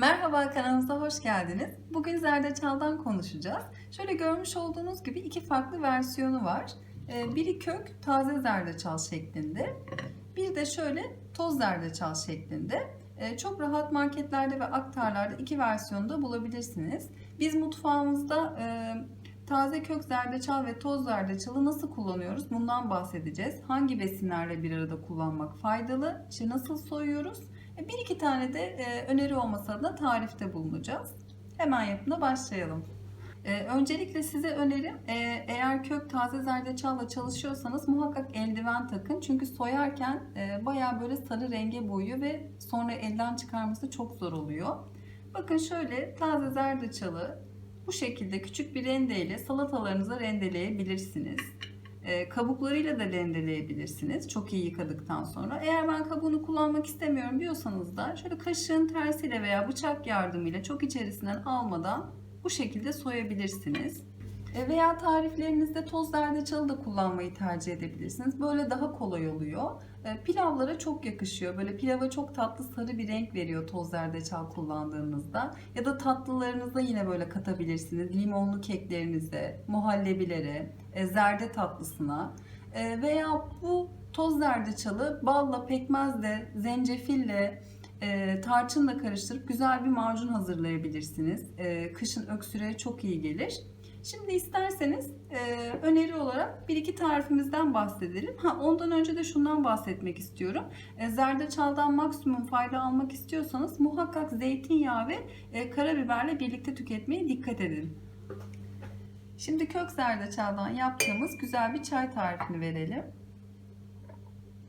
Merhaba kanalımıza hoş geldiniz. Bugün zerdeçaldan konuşacağız. Şöyle görmüş olduğunuz gibi iki farklı versiyonu var. Ee, Biri kök taze zerdeçal şeklinde. Bir de şöyle toz zerdeçal şeklinde. Ee, Çok rahat marketlerde ve aktarlarda iki versiyonu da bulabilirsiniz. Biz mutfağımızda e, taze kök zerdeçal ve toz zerdeçalı nasıl kullanıyoruz bundan bahsedeceğiz. Hangi besinlerle bir arada kullanmak faydalı? İşte nasıl soyuyoruz? Bir iki tane de e, öneri olmasa adına tarifte bulunacağız. Hemen yapımına başlayalım. E, öncelikle size önerim e, eğer kök taze zerdeçalla çalışıyorsanız muhakkak eldiven takın. Çünkü soyarken baya böyle sarı renge boyuyor ve sonra elden çıkarması çok zor oluyor. Bakın şöyle taze zerdeçalı bu şekilde küçük bir rendeyle salatalarınıza rendeleyebilirsiniz. E, kabuklarıyla da rendeleyebilirsiniz. Çok iyi yıkadıktan sonra. Eğer ben kabuğunu kullanmak istemiyorum diyorsanız da şöyle kaşığın tersiyle veya bıçak yardımıyla çok içerisinden almadan bu şekilde soyabilirsiniz. E, veya tariflerinizde toz zerdeçalı da kullanmayı tercih edebilirsiniz. Böyle daha kolay oluyor. E, pilavlara çok yakışıyor. Böyle pilava çok tatlı sarı bir renk veriyor toz zerdeçal kullandığınızda. Ya da tatlılarınızda yine böyle katabilirsiniz. Limonlu keklerinize, muhallebilere, e, zerde tatlısına. Veya bu toz zerdeçalı balla, pekmezle, zencefille, tarçınla karıştırıp güzel bir macun hazırlayabilirsiniz. Kışın öksürüğe çok iyi gelir. Şimdi isterseniz e, öneri olarak bir iki tarifimizden bahsedelim. Ha ondan önce de şundan bahsetmek istiyorum. E, zerdeçaldan maksimum fayda almak istiyorsanız muhakkak zeytinyağı ve e, karabiberle birlikte tüketmeye dikkat edin. Şimdi kök zerdeçaldan yaptığımız güzel bir çay tarifini verelim.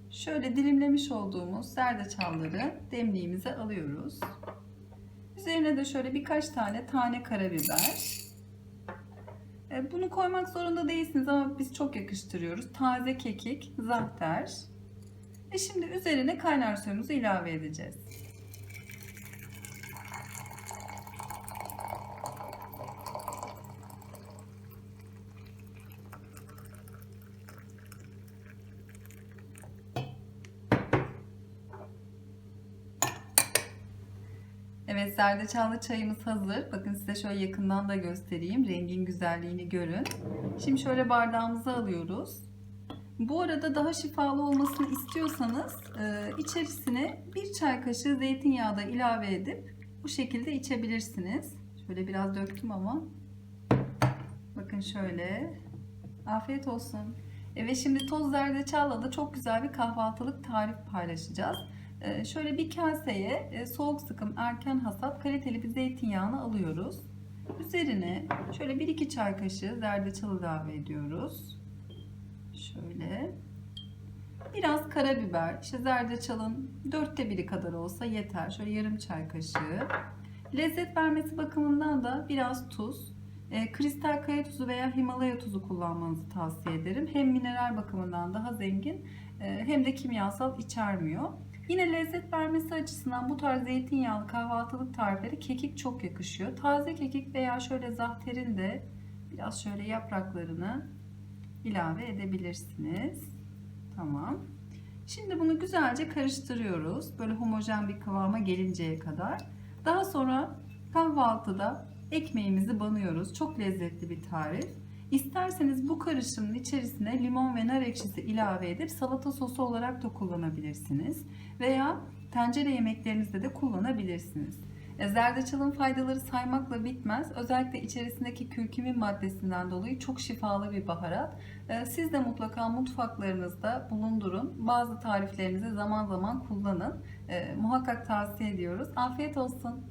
Şöyle dilimlemiş olduğumuz zerdeçalları demliğimize alıyoruz. Üzerine de şöyle birkaç tane tane karabiber. E, Bunu koymak zorunda değilsiniz ama biz çok yakıştırıyoruz. Taze kekik, zahter. Ve şimdi üzerine kaynar suyumuzu ilave edeceğiz. Evet zerdeçallı çayımız hazır. Bakın size şöyle yakından da göstereyim. Rengin güzelliğini görün. Şimdi şöyle bardağımıza alıyoruz. Bu arada daha şifalı olmasını istiyorsanız e, içerisine bir çay kaşığı zeytinyağı da ilave edip bu şekilde içebilirsiniz. Şöyle biraz döktüm ama. Bakın şöyle. Afiyet olsun. E, ve şimdi toz zerdeçalla da çok güzel bir kahvaltılık tarif paylaşacağız. Ee, Şöyle bir kaseye e, soğuk sıkım erken hasat kaliteli bir zeytinyağını alıyoruz. Üzerine şöyle 1-2 çay kaşığı zerdeçal ilave ediyoruz. Şöyle. Biraz karabiber, işte zerdeçalın dörtte biri kadar olsa yeter. Şöyle yarım çay kaşığı. Lezzet vermesi bakımından da biraz tuz. E, kristal kaya tuzu veya Himalaya tuzu kullanmanızı tavsiye ederim. Hem mineral bakımından daha zengin e, hem de kimyasal içermiyor. Yine lezzet vermesi açısından bu tarz zeytinyağlı kahvaltılık tarifleri kekik çok yakışıyor. Taze kekik veya şöyle zahterin de biraz şöyle yapraklarını ilave edebilirsiniz. Tamam. Şimdi bunu güzelce karıştırıyoruz. Böyle homojen bir kıvama gelinceye kadar. Daha sonra kahvaltıda ekmeğimizi banıyoruz. Çok lezzetli bir tarif. İsterseniz bu karışımın içerisine limon ve nar ekşisi ilave edip salata sosu olarak da kullanabilirsiniz. Veya tencere yemeklerinizde de kullanabilirsiniz. E, Zerdeçalın faydaları saymakla bitmez. Özellikle içerisindeki kürkümin maddesinden dolayı çok şifalı bir baharat. E, Siz de mutlaka mutfaklarınızda bulundurun. Bazı tariflerinizi zaman zaman kullanın. E, Muhakkak tavsiye ediyoruz. Afiyet olsun.